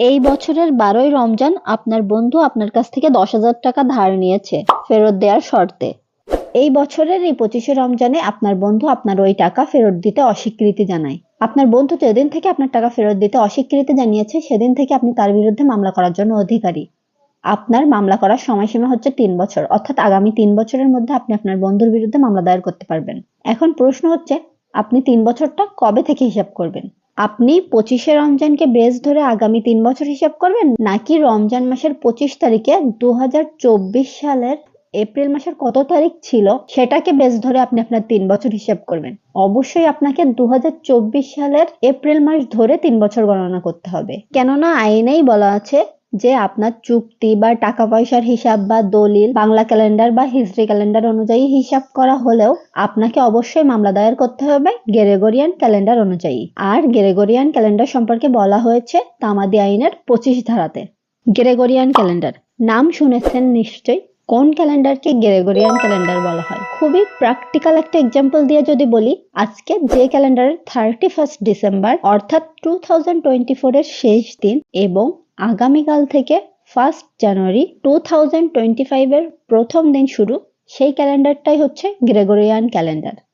এই বছরের বারোই রমজান আপনার বন্ধু আপনার কাছ থেকে দশ হাজার টাকা ধার নিয়েছে, ফেরত দেওয়ার শর্তে। এই বছরের এই পঁচিশে রমজানে আপনার বন্ধু আপনার ওই টাকা ফেরত দিতে অস্বীকৃতি জানায়। আপনার বন্ধু যেদিন থেকে আপনার টাকা ফেরত দিতে অস্বীকৃতি জানিয়েছে, সেদিন থেকে আপনি তার বিরুদ্ধে মামলা করার জন্য অধিকারী। আপনার মামলা করার সময়সীমা হচ্ছে তিন বছর, অর্থাৎ আগামী তিন বছরের মধ্যে আপনি আপনার বন্ধুর বিরুদ্ধে মামলা দায়ের করতে পারবেন। এখন প্রশ্ন হচ্ছে, আপনি তিন বছরটা কবে থেকে হিসাব করবেন? আপনি পঁচিশে রমজানকে বেশ ধরে আগামী তিন বছর হিসাব করবেন? নাকি রমজান মাসের পঁচিশ তারিখে দু হাজার চব্বিশ সালের এপ্রিল মাসের কত তারিখ ছিল সেটাকে বেশ ধরে আপনি আপনার তিন বছর হিসাব করবেন? অবশ্যই আপনাকে দু হাজার চব্বিশ সালের এপ্রিল মাস ধরে তিন বছর গণনা করতে হবে। কেননা আইনেই বলা আছে যে আপনার চুক্তি বা টাকা পয়সার হিসাব বা দলিল বাংলা ক্যালেন্ডার বা হিজরি ক্যালেন্ডার অনুযায়ী হিসাব করা হলেও আপনাকে অবশ্যই মামলা দায়ের করতে হবে গ্রেগরিয়ান ক্যালেন্ডার অনুযায়ী। আর গ্রেগরিয়ান ক্যালেন্ডার সম্পর্কে বলা হয়েছে তামাদি আইনের পঁচিশ ধারাতে। Gregorian calendar. নাম শুনেছেন নিশ্চয়ই। কোন ক্যালেন্ডারকে গ্রেগরিয়ান ক্যালেন্ডার বলা হয়? খুবই প্র্যাকটিক্যাল একটা এক্সাম্পল দিয়ে যদি বলি, আজকে যে ক্যালেন্ডারের থার্টি ফার্স্ট ডিসেম্বর, অর্থাৎ টু থাউজেন্ড টোয়েন্টি ফোর এর শেষ দিন এবং আগামীকাল থেকে first January two thousand twenty ফাইভের প্রথম দিন শুরু, সেই ক্যালেন্ডারটাই হচ্ছে গ্রেগরিয়ান ক্যালেন্ডার